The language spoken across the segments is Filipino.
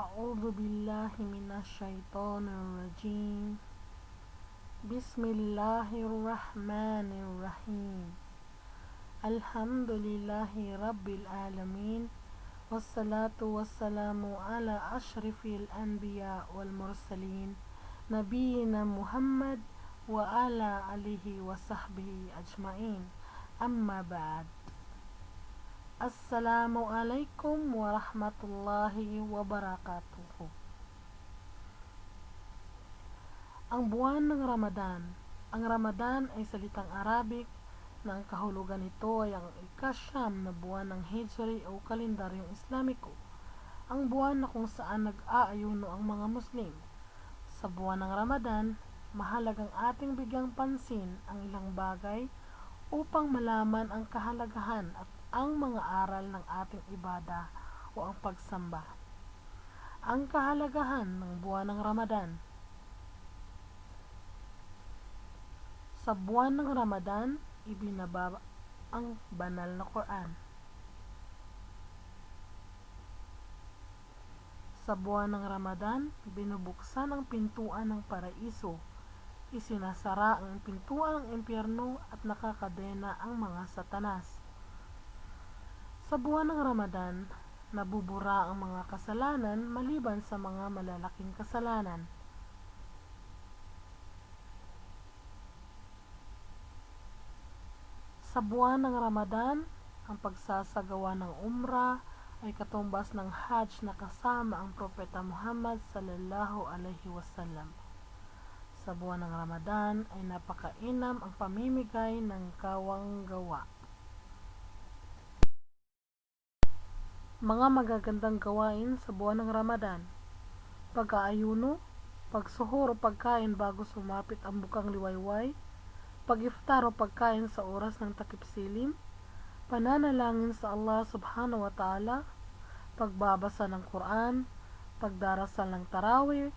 أعوذ بالله من الشيطان الرجيم. بسم الله الرحمن الرحيم. الحمد لله رب العالمين والصلاة والسلام على أشرف الأنبياء والمرسلين نبينا محمد وعلى آله وصحبه أجمعين. أما بعد Assalamu alaikum wa rahmatullahi wa barakatuhu. Ang buwan ng Ramadan. Ang Ramadan ay salitang Arabic na ang kahulugan nito ay ang ikasyam na buwan ng Hijri o kalendaryong Islamiko. Ang buwan na kung saan nag-aayuno ang mga Muslim. Sa buwan ng Ramadan, mahalagang ating bigyang pansin ang ilang bagay upang malaman ang kahalagahan at ang mga aral ng ating ibada o ang pagsamba. Ang kahalagahan ng buwan ng Ramadan Sa buwan ng Ramadan, ibinaba ang banal na Quran. Sa buwan ng Ramadan, binubuksan ang pintuan ng paraiso, isinasara ang pintuan ng impyerno at nakakadena ang mga satanas. Sa buwan ng Ramadan, nabubura ang mga kasalanan maliban sa mga malalaking kasalanan. Sa buwan ng Ramadan, ang pagsasagawa ng umrah ay katumbas ng Hajj na kasama ang Propeta Muhammad sallallahu alaihi wasallam. Sa buwan ng Ramadan ay napakainam ang pamimigay ng kawang gawa. Mga magagandang gawain sa buwan ng Ramadan. Pag-aayuno, pagsuhor o pagkain bago sumapit ang bukang liwayway, pag-iftar o pagkain sa oras ng takip silim, pananalangin sa Allah subhanahu wa ta'ala, pagbabasa ng Quran, pagdarasal ng tarawih,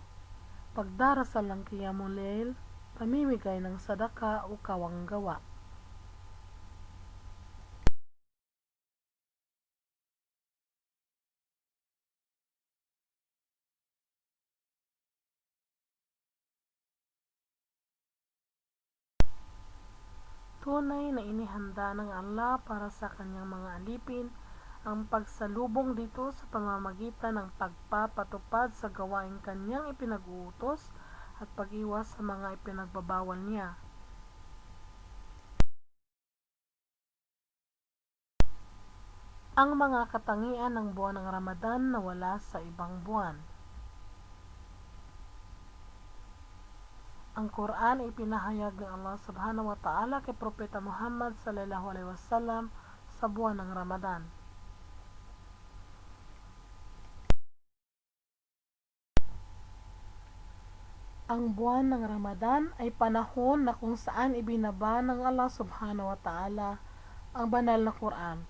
pagdarasal ng qiyamul layl, pamimigay ng sadaka o kawang Tunay na inihanda ng Allah para sa kanyang mga alipin ang pagsalubong dito sa pamamagitan ng pagpapatupad sa gawaing kanyang ipinag-uutos at pag-iwas sa mga ipinagbabawal niya. Ang mga katangian ng buwan ng Ramadan na wala sa ibang buwan. Ang Quran ay pinahayag ng Allah subhanahu wa ta'ala kay Propeta Muhammad sallallahu alaihi wasallam sa buwan ng Ramadan. Ang buwan ng Ramadan ay panahon na kung saan ibinaba ng Allah subhanahu wa ta'ala ang banal na Quran.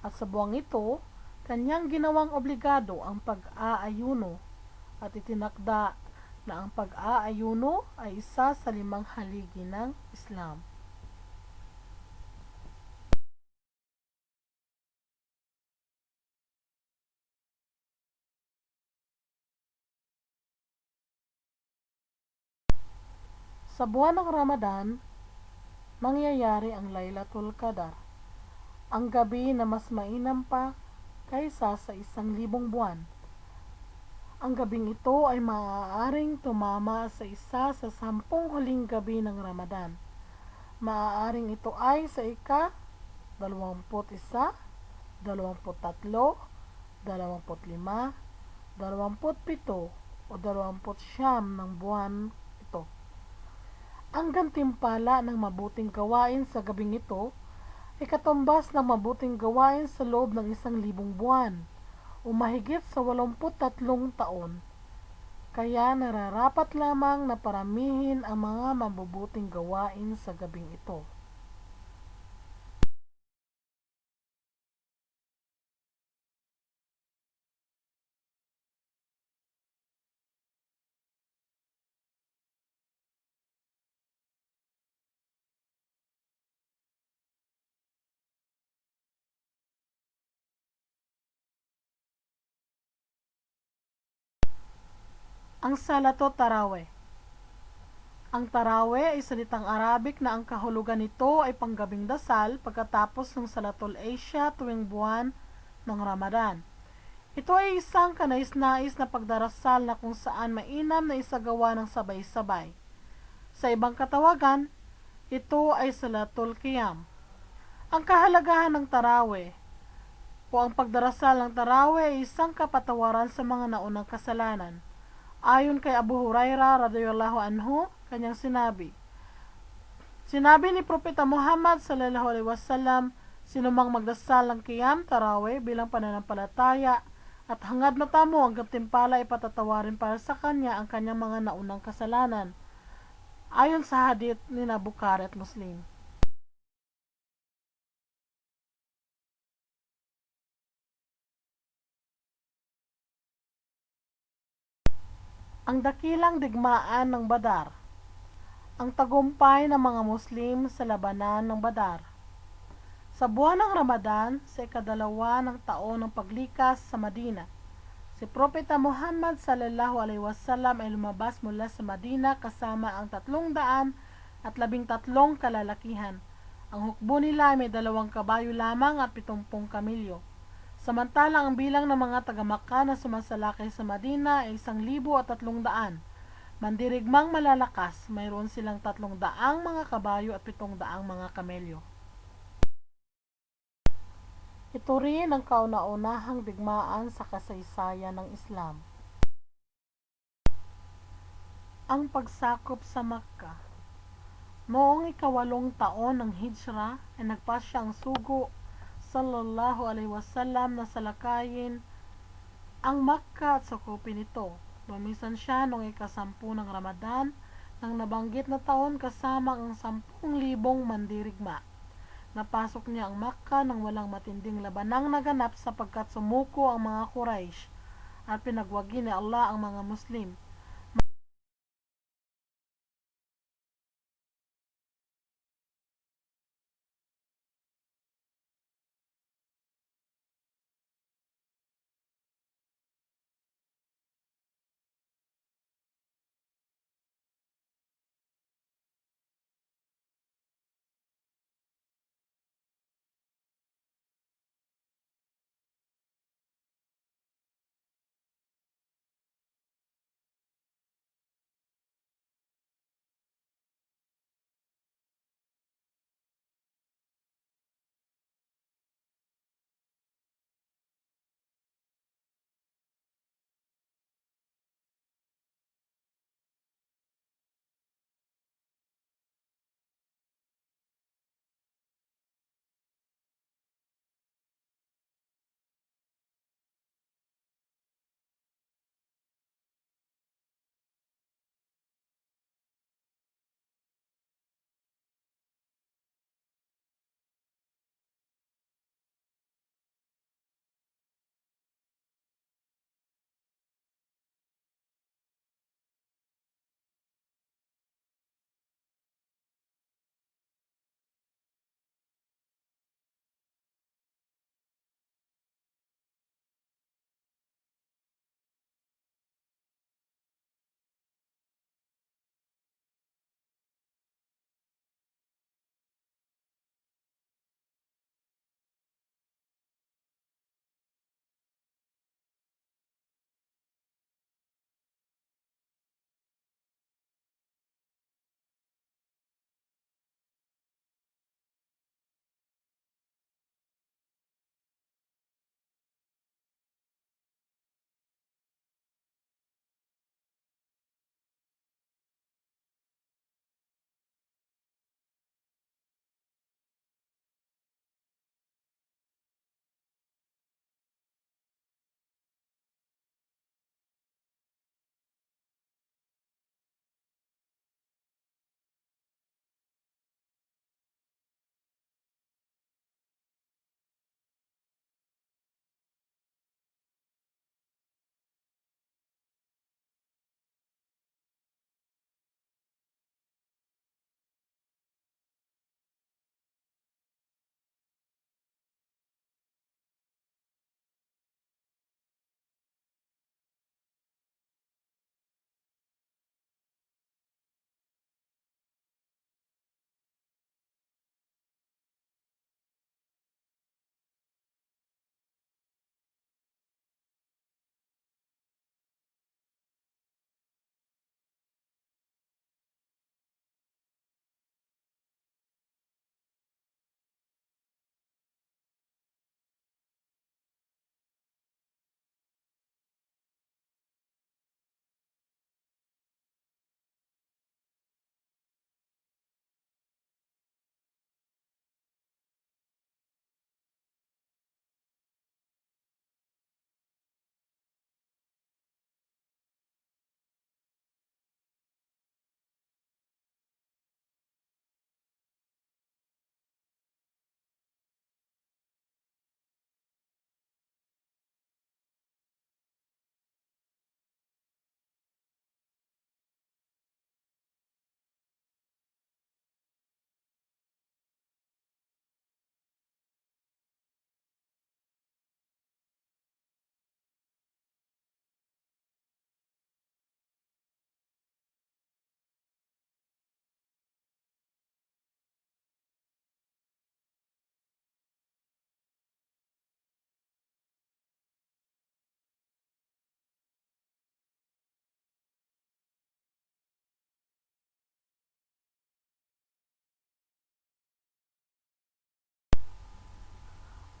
At sa buwang ito, kanyang ginawang obligado ang pag-aayuno at itinakda na ang pag-aayuno ay isa sa limang haligi ng Islam. Sa buwan ng Ramadan, mangyayari ang Laylatul Qadar, ang gabi na mas mainam pa kaysa sa isang libong buwan. Ang gabing ito ay maaaring tumama sa isa sa sampung huling gabi ng Ramadan. Maaaring ito ay sa ika, 21, 23, 25, 27 o 29 ng buwan ito. Ang gantimpala ng mabuting gawain sa gabing ito ay katumbas ng mabuting gawain sa loob ng isang libong buwan o mahigit sa 83 taon. Kaya nararapat lamang na paramihin ang mga mabubuting gawain sa gabing ito. Ang Salatot Taraweh Ang Taraweh ay salitang Arabic na ang kahulugan nito ay panggabing dasal pagkatapos ng Salatul Asia tuwing buwan ng Ramadan. Ito ay isang kanais-nais na pagdarasal na kung saan mainam na isagawa ng sabay-sabay. Sa ibang katawagan, ito ay Salatul Qiyam. Ang kahalagahan ng Taraweh o ang pagdarasal ng Taraweh ay isang kapatawaran sa mga naunang kasalanan. Ayon kay Abu Huraira radhiyallahu anhu, kanyang sinabi, Sinabi ni Propeta Muhammad sallallahu alaihi wasallam, sinumang magdasal ng Qiyam Taraweh bilang pananampalataya at hangad na tamo ang gantimpala ay patatawarin para sa kanya ang kanyang mga naunang kasalanan. Ayon sa hadith ni Bukhari at Muslim. Ang dakilang digmaan ng Badar Ang tagumpay ng mga Muslim sa labanan ng Badar Sa buwan ng Ramadan, sa ikadalawa ng taon ng paglikas sa Madina, si Propeta Muhammad sallallahu alaihi wasallam ay lumabas mula sa Madina kasama ang tatlong daan at labing tatlong kalalakihan. Ang hukbo nila ay may dalawang kabayo lamang at pitumpong kamilyo. Samantalang ang bilang ng mga taga-Maka na sumasalakay sa Madina ay isang libo at tatlong daan. Mandirigmang malalakas, mayroon silang tatlong daang mga kabayo at pitong daang mga kamelyo. Ito rin ang kauna-unahang digmaan sa kasaysayan ng Islam. Ang pagsakop sa Makka Noong ikawalong taon ng Hijra ay nagpasya ang sugo sallallahu alaihi wasallam na salakayin ang Makka at sakupin ito. Lumisan siya noong ikasampu ng Ramadan ng nabanggit na taon kasama ang sampung libong mandirigma. Napasok niya ang Makka nang walang matinding labanang naganap sapagkat sumuko ang mga Quraysh at pinagwagi ni Allah ang mga Muslim.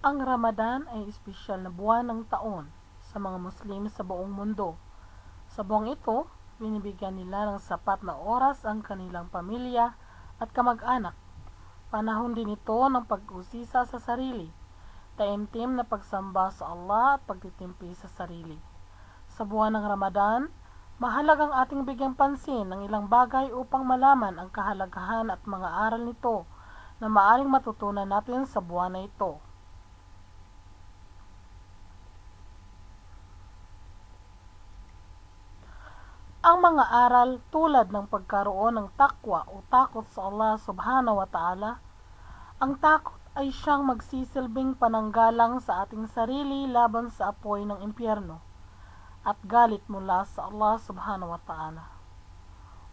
Ang Ramadan ay espesyal na buwan ng taon sa mga Muslim sa buong mundo. Sa buwang ito, binibigyan nila ng sapat na oras ang kanilang pamilya at kamag-anak. Panahon din ito ng pag-usisa sa sarili, taimtim na pagsamba sa Allah at pagtitimpi sa sarili. Sa buwan ng Ramadan, mahalagang ating bigyang pansin ng ilang bagay upang malaman ang kahalagahan at mga aral nito na maaring matutunan natin sa buwan na ito. Ang mga aral tulad ng pagkaroon ng takwa o takot sa Allah subhanahu wa ta'ala, ang takot ay siyang magsisilbing pananggalang sa ating sarili laban sa apoy ng impyerno at galit mula sa Allah subhanahu wa ta'ala.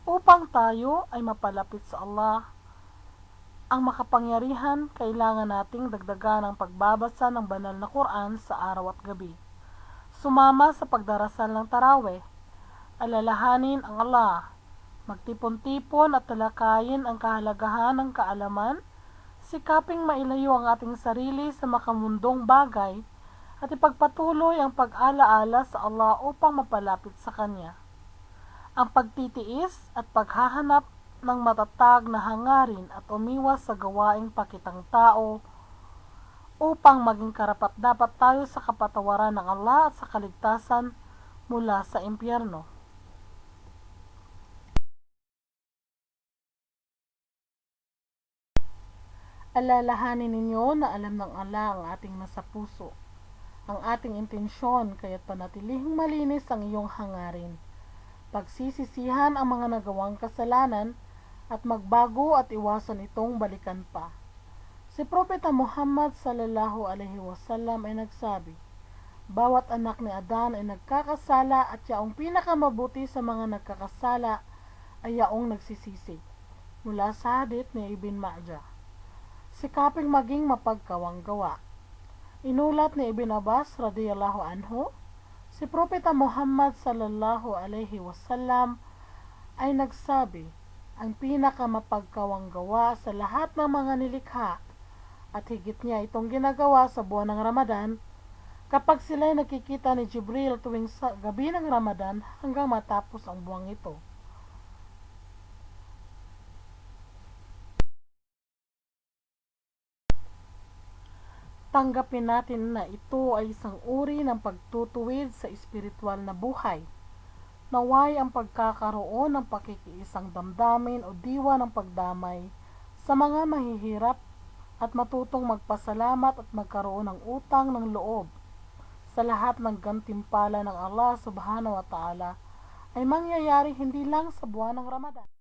Upang tayo ay mapalapit sa Allah, ang makapangyarihan, kailangan nating dagdagan ang pagbabasa ng banal na Quran sa araw at gabi. Sumama sa pagdarasal ng taraweh, alalahanin ang Allah, magtipon-tipon at talakayin ang kahalagahan ng kaalaman, sikaping mailayo ang ating sarili sa makamundong bagay, at ipagpatuloy ang pag-alaala sa Allah upang mapalapit sa Kanya. Ang pagtitiis at paghahanap ng matatag na hangarin at umiwas sa gawaing pakitang tao upang maging karapat dapat tayo sa kapatawaran ng Allah at sa kaligtasan mula sa impyerno. Alalahanin ninyo na alam ng Allah ang ating nasa puso, ang ating intensyon, kaya't panatilihing malinis ang iyong hangarin. Pagsisisihan ang mga nagawang kasalanan at magbago at iwasan itong balikan pa. Si Propeta Muhammad sallallahu alaihi wasallam ay nagsabi, Bawat anak ni Adan ay nagkakasala at yaong pinakamabuti sa mga nagkakasala ay yaong nagsisisi. Mula sa hadith ni Ibn Majah. Sikaping maging mapagkawang gawa. Inulat ni Ibn Abbas radiyallahu anhu, si Propeta Muhammad sallallahu alaihi wasallam ay nagsabi, ang pinakamapagkawang gawa sa lahat ng mga nilikha at higit niya itong ginagawa sa buwan ng Ramadan kapag sila'y nakikita ni Jibril tuwing sa gabi ng Ramadan hanggang matapos ang buwang ito. Tanggapin natin na ito ay isang uri ng pagtutuwid sa espiritual na buhay. Naway ang pagkakaroon ng pakikiisang damdamin o diwa ng pagdamay sa mga mahihirap at matutong magpasalamat at magkaroon ng utang ng loob sa lahat ng gantimpala ng Allah subhanahu wa ta'ala ay mangyayari hindi lang sa buwan ng Ramadan.